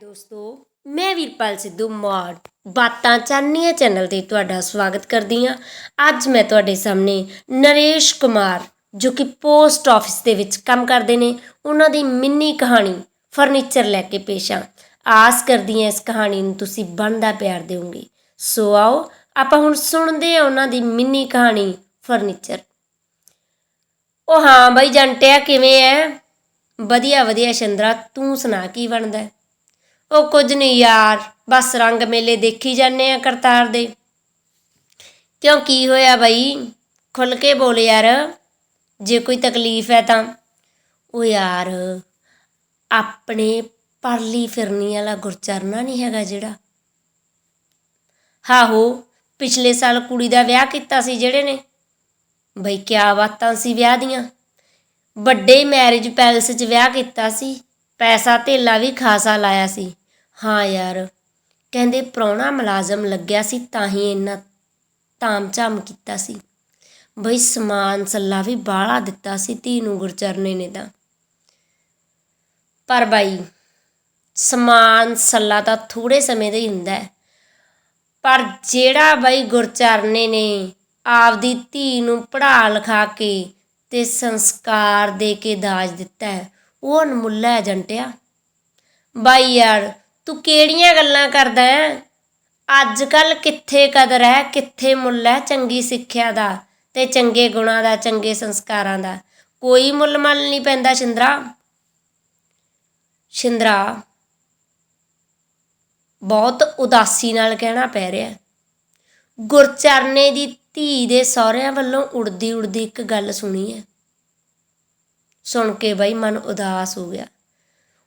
ਦੋਸਤੋ, ਮੈਂ ਵੀਰਪਾਲ ਸਿੱਧੂ ਮੌੜ। ਬਾਤਾਂ ਚਾਨਣੀਆਂ ਚੈਨਲ ਤੇ ਤੁਹਾਡਾ ਸਵਾਗਤ ਕਰਦੀ ਹਾਂ। ਅੱਜ ਮੈਂ ਤੁਹਾਡੇ ਸਾਹਮਣੇ ਨਰੇਸ਼ ਕੁਮਾਰ, ਜੋ ਕਿ ਪੋਸਟ ਆਫਿਸ ਦੇ ਵਿੱਚ ਕੰਮ ਕਰਦੇ ਨੇ, ਉਹਨਾਂ ਦੀ ਮਿੰਨੀ ਕਹਾਣੀ, ਫਰਨੀਚਰ ਲੈ ਕੇ ਪੇਸ਼ ਹਾਂ। ਆਸ ਕਰਦੀ ਹਾਂ ਇਸ ਕਹਾਣੀ ਨੂੰ ਤੁਸੀਂ ਬਣਦਾ ਪਿਆਰ ਦਿਓਗੇ। ਸੋ ਆਓ, ਆਪਾਂ ਹੁਣ ਸੁਣਦੇ ਹਾਂ ਉਹਨਾਂ ਦੀ ਮਿੰਨੀ ਕਹਾਣੀ, ਫਰਨੀਚਰ। ਉਹ ਹਾਂ ਬਾਈ ਜੰਟਿਆ ਕਿਵੇਂ ਐ? ਵਧੀਆ ਵਧੀਆ ਸ਼ੰਦਰਾ, ਤੂੰ ਸੁਣਾ ਕੀ ਬਣਦਾ? ਉਹ ਕੁਝ ਨਹੀਂ ਯਾਰ, ਬਸ ਰੰਗ ਮੇਲੇ ਦੇਖੀ ਜਾਂਦੇ ਆ ਕਰਤਾਰ ਦੇ। ਕਿਉਂ ਕੀ ਹੋਇਆ ਬਈ? ਖੁੱਲ ਕੇ ਬੋਲ ਯਾਰ, ਜੇ ਕੋਈ ਤਕਲੀਫ ਹੈ ਤਾਂ। ਉਹ ਯਾਰ, ਆਪਣੇ ਪਰਲੀ ਫਿਰਨੀ ਵਾਲਾ ਗੁਰਚਰਨਾ ਨਹੀਂ ਹੈਗਾ ਜਿਹੜਾ। ਹਾਹੋ ਪਿਛਲੇ ਸਾਲ ਕੁੜੀ ਦਾ ਵਿਆਹ ਕੀਤਾ ਸੀ ਜਿਹੜੇ ਨੇ। ਬਈ ਕਿਆ ਬਾਤਾਂ ਸੀ ਵਿਆਹ ਦੀਆਂ। ਵੱਡੇ ਮੈਰਿਜ ਪੈਲਸ 'ਚ ਵਿਆਹ ਕੀਤਾ ਸੀ, ਪੈਸਾ ਧੇਲਾ ਵੀ ਖਾਸਾ ਲਾਇਆ ਸੀ। ਹਾਂ ਯਾਰ। ਕਹਿੰਦੇ ਪ੍ਰਾਹੁਣਾ ਮੁਲਾਜ਼ਮ ਲੱਗਿਆ ਸੀ ਤਾਂ ਹੀ ਇੰਨਾ ਤਾਮ-ਝਾਮ ਕੀਤਾ ਸੀ। ਬਈ ਸਮਾਨ ਸੱਲਾ ਵੀ ਬਾਹਲਾ ਦਿੱਤਾ ਸੀ ਧੀ ਨੂੰ ਗੁਰਚਰਨੇ ਨੇ ਤਾਂ। ਪਰ ਬਾਈ, ਸਮਾਨ ਸੱਲਾ ਤਾਂ ਥੋੜੇ ਸਮੇਂ ਦਾ ਹੀ ਹੁੰਦਾ ਹੈ। ਪਰ ਜਿਹੜਾ ਬਾਈ ਗੁਰਚਰਨੇ ਨੇ ਆਪਦੀ ਧੀ ਨੂੰ ਪੜ੍ਹਾ ਲਿਖਾ ਕੇ ਤੇ ਸੰਸਕਾਰ ਦੇ ਕੇ ਦਾਜ ਦਿੱਤਾ ਹੈ, ਉਹ ਅਨਮੁੱਲਾ ਏਜੰਟਿਆ ਬਾਈ ਯਾਰ ਤੂੰ ਕਿਹੜੀਆਂ ਗੱਲਾਂ ਕਰਦਾ ਹੈ? ਅੱਜ ਕੱਲ ਕਿੱਥੇ ਕਦਰ ਹੈ, ਕਿੱਥੇ ਮੁੱਲ ਹੈ ਚੰਗੀ ਸਿੱਖਿਆ ਦਾ ਤੇ ਚੰਗੇ ਗੁਣਾਂ ਦਾ, ਚੰਗੇ ਸੰਸਕਾਰਾਂ ਦਾ? ਕੋਈ ਮੁੱਲ ਮੱਲ ਨਹੀਂ ਪੈਂਦਾ ਸ਼ਿੰਦਰਾ। ਸ਼ਿੰਦਰਾ, ਬਹੁਤ ਉਦਾਸੀ ਨਾਲ ਕਹਿਣਾ ਪੈ ਰਿਹਾ। ਗੁਰਚਰਨੇ ਦੀ ਧੀ ਦੇ ਸਹੁਰਿਆਂ ਵੱਲੋਂ ਉੜਦੀ ਉੜਦੀ ਇੱਕ ਗੱਲ ਸੁਣੀ ਹੈ। ਸੁਣ ਕੇ ਬਈ ਮਨ ਉਦਾਸ ਹੋ ਗਿਆ।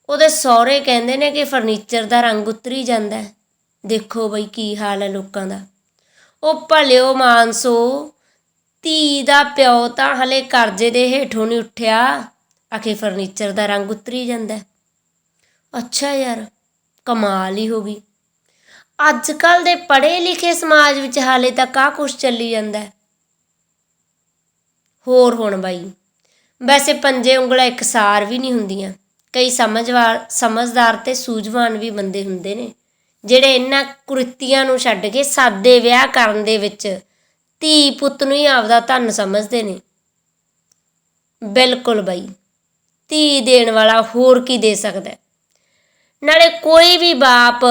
ਉਹਦੇ ਸਹੁਰੇ ਕਹਿੰਦੇ ਨੇ ਕਿ ਫਰਨੀਚਰ ਦਾ ਰੰਗ ਉਤਰੀ ਜਾਂਦਾ ਹੈ। ਦੇਖੋ ਬਈ ਕੀ ਹਾਲ ਹੈ ਲੋਕਾਂ ਦਾ। ਉਹ ਭਲਿਓ ਮਾਨਸੋ, ਧੀ ਦਾ ਪਿਓ ਤਾਂ ਹਲੇ ਕਰਜ਼ੇ ਦੇ ਹੇਠੋਂ ਨਹੀਂ ਉੱਠਿਆ। ਆਖੇ ਫਰਨੀਚਰ ਦਾ ਰੰਗ ਉਤਰੀ ਜਾਂਦਾ ਅੱਛਾ ਯਾਰ, ਕਮਾਲ ਹੀ ਹੋ ਗਈ। ਅੱਜ ਕੱਲ ਦੇ ਪੜ੍ਹੇ ਲਿਖੇ ਸਮਾਜ ਵਿੱਚ ਹਾਲੇ ਤੱਕ ਆ ਕੁਛ ਚੱਲੀ ਜਾਂਦਾ ਹੋਰ ਹੁਣ ਬਾਈ, ਵੈਸੇ ਪੰਜੇ ਉਂਗਲਾਂ ਇਕਸਾਰ ਵੀ ਨਹੀਂ ਹੁੰਦੀਆਂ। ਕਈ ਸਮਝਵਾਰ ਸਮਝਦਾਰ ਤੇ ਸੂਝਵਾਨ ਵੀ ਬੰਦੇ ਹੁੰਦੇ ਨੇ। ਜਿਹੜੇ ਇਹਨਾਂ ਕੁਰੀਤੀਆਂ ਨੂੰ ਛੱਡ ਕੇ ਸਾਦੇ ਵਿਆਹ ਕਰਨ ਦੇ ਵਿੱਚ ਧੀ ਪੁੱਤ ਨੂੰ ਹੀ ਆਪਦਾ ਧਨ ਸਮਝਦੇ ਨੇ। ਬਿਲਕੁਲ ਬਾਈ, ਧੀ ਦੇਣ ਵਾਲਾ ਹੋਰ ਕੀ ਦੇ ਸਕਦਾ ਨਾਲੇ ਕੋਈ ਵੀ ਬਾਪ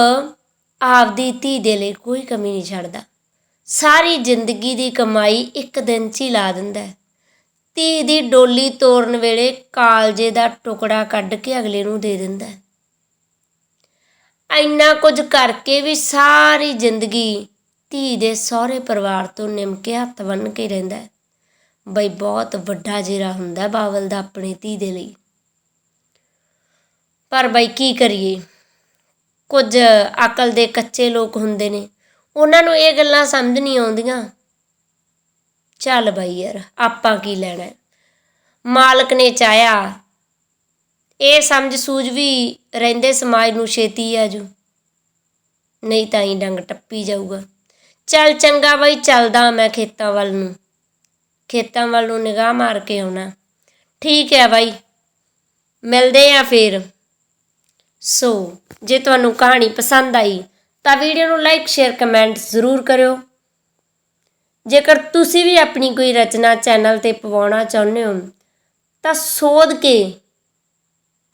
ਆਪਦੀ ਧੀ ਦੇ ਲਈ ਕੋਈ ਕਮੀ ਨਹੀਂ ਛੱਡਦਾ। ਸਾਰੀ ਜ਼ਿੰਦਗੀ ਦੀ ਕਮਾਈ ਇੱਕ ਦਿਨ 'ਚ ਹੀ ਲਾ ਦਿੰਦਾ ਹੈ। ਧੀ ਦੀ ਡੋਲੀ ਤੋਰਨ ਵੇਲੇ ਕਾਲਜੇ ਦਾ ਟੁਕੜਾ ਕੱਢ ਕੇ ਅਗਲੇ ਨੂੰ ਦੇ ਦਿੰਦਾ ਹੈ। ਇੰਨਾ ਕੁਝ ਕਰਕੇ ਵੀ ਸਾਰੀ ਜ਼ਿੰਦਗੀ ਧੀ ਦੇ ਸਹੁਰੇ ਪਰਿਵਾਰ ਤੋਂ ਨਿਮ ਕੇ ਹੱਥ ਬੰਨ੍ਹ ਕੇ ਰਹਿੰਦਾ ਹੈ। ਬਈ ਬਹੁਤ ਵੱਡਾ ਜੇਰਾ ਹੁੰਦਾ ਬਾਵਲ ਦਾ ਆਪਣੀ ਧੀ ਦੇ ਲਈ। ਪਰ ਬਈ ਕੀ ਕਰੀਏ? ਕੁਝ ਅਕਲ ਦੇ ਕੱਚੇ ਲੋਕ ਹੁੰਦੇ ਨੇ। ਉਹਨਾਂ ਨੂੰ ਇਹ ਗੱਲਾਂ ਸਮਝ ਨਹੀਂ ਆਉਂਦੀਆਂ। ਚੱਲ ਬਾਈ ਯਾਰ, ਆਪਾਂ ਕੀ ਲੈਣਾ? ਮਾਲਕ ਨੇ ਚਾਹਿਆ। ਇਹ ਸਮਝ ਸੂਝ ਵੀ ਰਹਿੰਦੇ ਸਮਾਜ ਨੂੰ ਛੇਤੀ ਆਜੂ ਨਹੀਂ ਤਾਂ ਹੀ ਡੰਗ ਟੱਪੀ ਜਾਊਗਾ। ਚੱਲ ਚੰਗਾ ਬਾਈ, ਚੱਲਦਾ ਮੈਂ ਖੇਤਾਂ ਵੱਲ ਨੂੰ। ਖੇਤਾਂ ਵੱਲ ਨੂੰ ਨਿਗਾਹ ਮਾਰ ਕੇ ਆਉਣਾ। ਠੀਕ ਹੈ ਬਾਈ, ਮਿਲਦੇ ਆ ਫੇਰ। ਸੋ, ਜੇ ਤੁਹਾਨੂੰ ਕਹਾਣੀ ਪਸੰਦ ਆਈ ਤਾਂ ਵੀਡੀਓ ਨੂੰ ਲਾਈਕ ਸ਼ੇਅਰ ਕਮੈਂਟ ਜ਼ਰੂਰ ਕਰਿਓ। ਜੇਕਰ ਤੁਸੀਂ ਵੀ ਆਪਣੀ ਕੋਈ ਰਚਨਾ ਚੈਨਲ ਤੇ ਪਵਾਉਣਾ ਚਾਹੁੰਦੇ ਹੋ, ਤਾਂ ਸੋਧ ਕੇ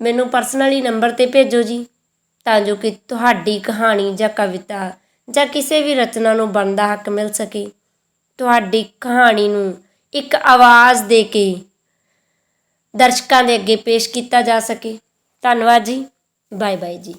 ਮੈਨੂੰ ਪਰਸਨਲੀ ਨੰਬਰ ਤੇ ਭੇਜੋ ਜੀ, ਤਾਂ ਜੋ ਕਿ ਤੁਹਾਡੀ ਕਹਾਣੀ ਜਾਂ ਕਵਿਤਾ ਜਾਂ ਕਿਸੇ ਵੀ ਰਚਨਾ ਨੂੰ ਬਣਦਾ ਹੱਕ ਮਿਲ ਸਕੇ। ਤੁਹਾਡੀ ਕਹਾਣੀ ਨੂੰ ਇੱਕ ਆਵਾਜ਼ ਦੇ ਕੇ ਦਰਸ਼ਕਾਂ ਦੇ ਅੱਗੇ ਪੇਸ਼ ਕੀਤਾ ਜਾ ਸਕੇ। ਧੰਨਵਾਦ ਜੀ। ਬਾਏ ਬਾਏ ਜੀ।